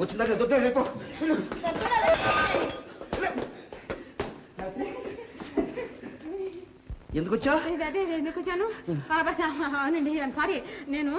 వచ్చిందా దొద్దు రేపు ఎందుకు వచ్చా అదే అదే ఎందుకు వచ్చాను బస్, ఆ, అవునండి సారీ నేను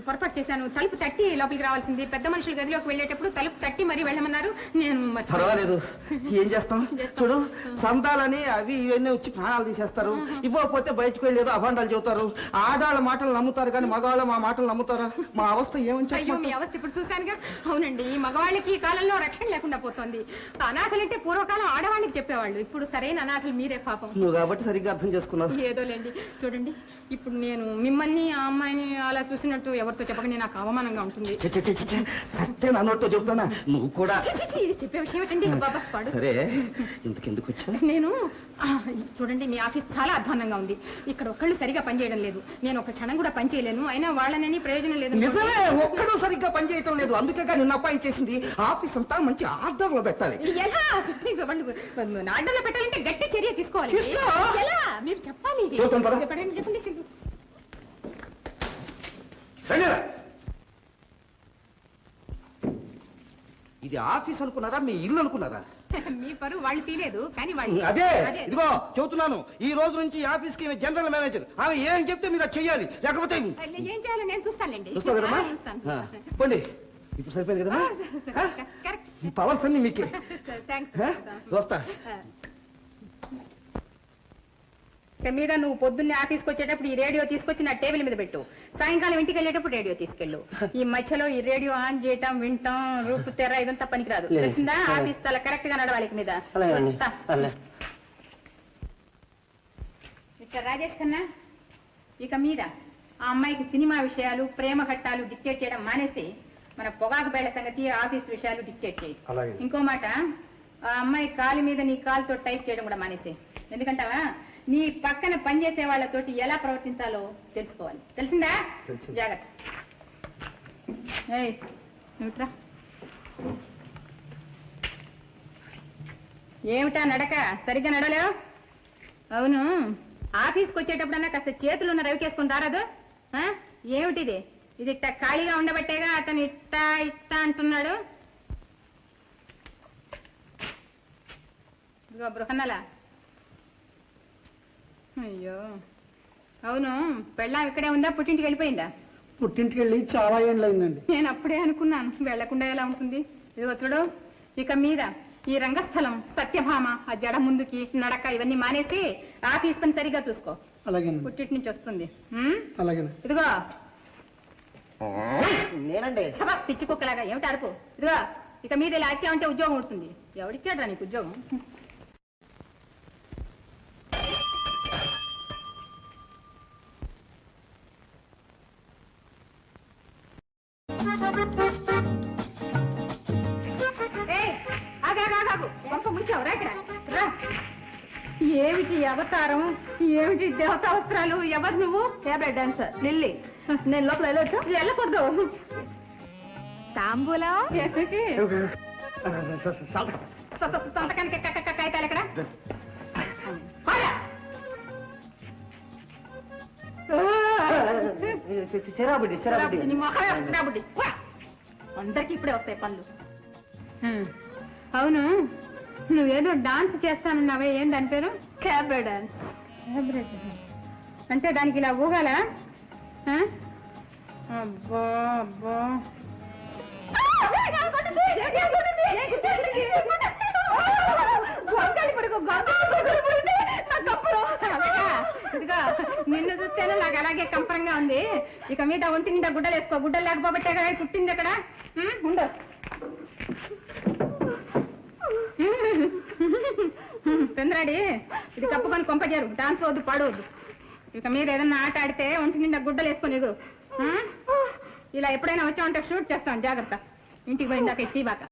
పొరపాటు చేశాను. తలుపు తట్టి లోపలికి రావాల్సింది. పెద్ద మనుషుల గదిలోకి వెళ్ళేటప్పుడు తలుపు తట్టి మరీ వెళ్ళమన్నారు. నేను. పర్వాలేదు. ఏం చేస్తాం? చూడు సంతాలని అవి ఇవన్నీ వచ్చి ప్రాణాలు తీసేస్తారు. ఇవ్వకపోతే బయటకు వెళ్ళి ఏదో అభాండాలు చెబుతారు. ఆడాళ్ళ మాటలు నమ్ముతారు కానీ మగవాళ్ళ మా మాటలు నమ్ముతారా? మా అవస్థ ఏమని మీ? అవస్థ ఇప్పుడు చూశానుగా. అవునండి ఈ మగవాళ్ళకి ఈ కాలంలో రక్షణ లేకుండా పోతోంది. అనాథలంటే పూర్వకాలం ఆడవాళ్ళకి చెప్పేవాళ్ళు. ఇప్పుడు సరైన అనాథలు మీరే పాపం. నువ్వు కాబట్టి సరిగ్గా అర్థం చేసుకున్నావు ఏదోలేండి. చూడండి ఇప్పుడు నేను మిమ్మల్ని ఆ అమ్మాయిని అలా చూసినట్టు ఎవరితో చెప్పకండి నాకు అవమానంగా ఉంటుంది. సత్తే నా నోటితో చెప్తానా నువ్వు కూడా. ఇది చెప్పే విషయం ఏంటండి? బాబా పడు. సరే ఇంతకెందుకు వచ్చా నేను ఆ, చూడండి మీ ఆఫీస్ చాలా అధ్వాన్నంగా ఉంది. ఇక్కడ ఒక్కళ్ళు సరిగా పనిచేయడం లేదు. నేను ఒక క్షణం కూడా పని చేయలేను. అయినా వాళ్ళనని ప్రయోజనం లేదు నిజమే ఒక్కడూ సరిగ్గా పనిచేయటం లేదు. అందుకే కానీ నిన్న అపాయింట్ చేసింది. ఆఫీస్ అంతా మంచి ఆర్డర్లో పెట్టాలి. ఎలా? ఆర్డర్లో పెట్టాలంటే గట్టి చర్య తీసుకోవాలి. తీసుకో. ఎలా? మీరు చెప్పాలి. పద. చెప్పండి చెప్పండి ఇది ఆఫీస్ అనుకున్నారా మీ ఇల్లు అనుకున్నారా? మీ పరువు వాళ్ళు తీలేదు కానీ వాళ్ళు అదే. ఇదిగో చెబుతున్నాను. ఈ రోజు నుంచి ఈ ఆఫీస్కి జనరల్ మేనేజర్. ఆమె ఏం చెప్తే మీరు అది చెయ్యాలి. లేకపోతే ఏం చేయాలో నేను చూస్తానులేండి. చూస్తావు కదమ్మా? ఆ, చూస్తాను. ఆ, పోండి. ఇప్పుడు సరిపోయింది కదమ్మా? ఆ? కరెక్ట్. ఈ పవర్స్ అన్ని మీకే? వస్తా. మీద నువ్వు పొద్దున్నే ఆఫీస్కి వచ్చేటప్పుడు ఈ రేడియో తీసుకొచ్చి నా టేబుల్ మీద పెట్టు. సాయంకాలం ఇంటికి వెళ్ళేటప్పుడు రేడియో తీసుకెళ్ళు. ఈ మధ్యలో ఈ రేడియో ఆన్ చేయటం వింటాం రూపు తెర ఇదంతా పనికిరాదు. తెలిసిందా. ఆఫీస్ చాలా కరెక్ట్గా నడవాలి మీద. మిస్టర్ రాజేష్ ఖన్నా ఇక మీద ఆ అమ్మాయికి సినిమా విషయాలు ప్రేమ ఘట్టాలు డిక్టేట్ చేయడం మానేసి మన పొగాకు బేళ్ళ సంగతి ఆఫీస్ విషయాలు డిక్టేట్ చేయి. ఇంకో మాట ఆ అమ్మాయి కాలు మీద నీ కాలుతో టైప్ చేయడం కూడా మానేసి. ఎందుకంటావా? నీ పక్కన పనిచేసే వాళ్ళతోటి ఎలా ప్రవర్తించాలో తెలుసుకోవాలి. తెలిసిందా. జాగ్రత్త. ఏమిటా నడక? సరిగ్గా నడలేవు అవును. ఆఫీస్కి వచ్చేటప్పుడన్నా కాస్త చేతులు ఉన్న రవికేసుకుని రారాదు? ఏమిటిది? ఇది ఇట్ట ఖాళీగా ఉండబట్టేగా అతను ఇట్ట ఇట్ట అంటున్నాడు. ఇదిగో బృహన్నల. అయ్యో. అవును పెళ్ళాం ఇక్కడే ఉందా? పుట్టింటికి వెళ్ళిపోయిందా? పుట్టింటికి వెళ్ళి చాలా ఏండ్లయిందండి నేను అప్పుడే అనుకున్నాను వెళ్ళకుండా ఎలా ఉంటుంది? ఇదిగో చూడు ఇక మీద ఈ రంగస్థలం సత్యభామ ఆ జడ ముందుకి నడక ఇవన్నీ మానేసి ఆఫీస్ పని సరిగా చూసుకో. అలాగేనండి. పుట్టింటి నుంచి వస్తుంది? అలాగేనండి. ఇదిగో నేనండి. చబా పిచ్చి కుక్కలాగా. ఏమిటి అరుపు? ఇదిగో ఇక మీద ఇలా ఉంటే ఉద్యోగం ఉంటుంది ఎవడిచ్చాడ్రా నీకు ఉద్యోగం? ఏయ్, ఆగు, ఆగు, ఆగు, ముంచావు, రా ఇక్కడ. రా. ఏమిటి అవతారం? ఏమిటి దేవతా వస్త్రాలు ఎవరు నువ్వు? Favourite dancer. లిల్లీ. నేను లోపల వెళ్ళొచ్చు? వెళ్ళకూడదు. తాంబూలం? ఎక్కడికి సొంతకానికి కాగితాలు ఎక్కడ. అందరికి ఇప్పుడే వస్తాయి పనులు. అవును. నువ్వేదో డాన్స్ చేస్తానన్నావే ఏం దాని పేరు? Cabaret dance. Cabaret dance. అంటే దానికి ఇలా ఊగాల? అబ్బో నిన్ను చూస్తేనే నాకు అలాగే కంపరంగా ఉంది. ఇక మీద ఒంటి నిండా గుడ్డలు వేసుకో గుడ్డలు లేకపోబట్టే కదా పుట్టింది అక్కడ ఉం, చంద్రాడి ఇది కప్పుకొని కొంపజేరు డాన్స్ వద్దు పాడవద్దు. ఇక మీరు ఏదన్నా ఆట ఆడితే ఒంటి నిండా గుడ్డలు వేసుకొని ఎగురు. ఇలా ఎప్పుడైనా వచ్చామంటే షూట్ చేస్తాం జాగ్రత్త. ఇంటికి పోయిందాక ఇట్టిబాక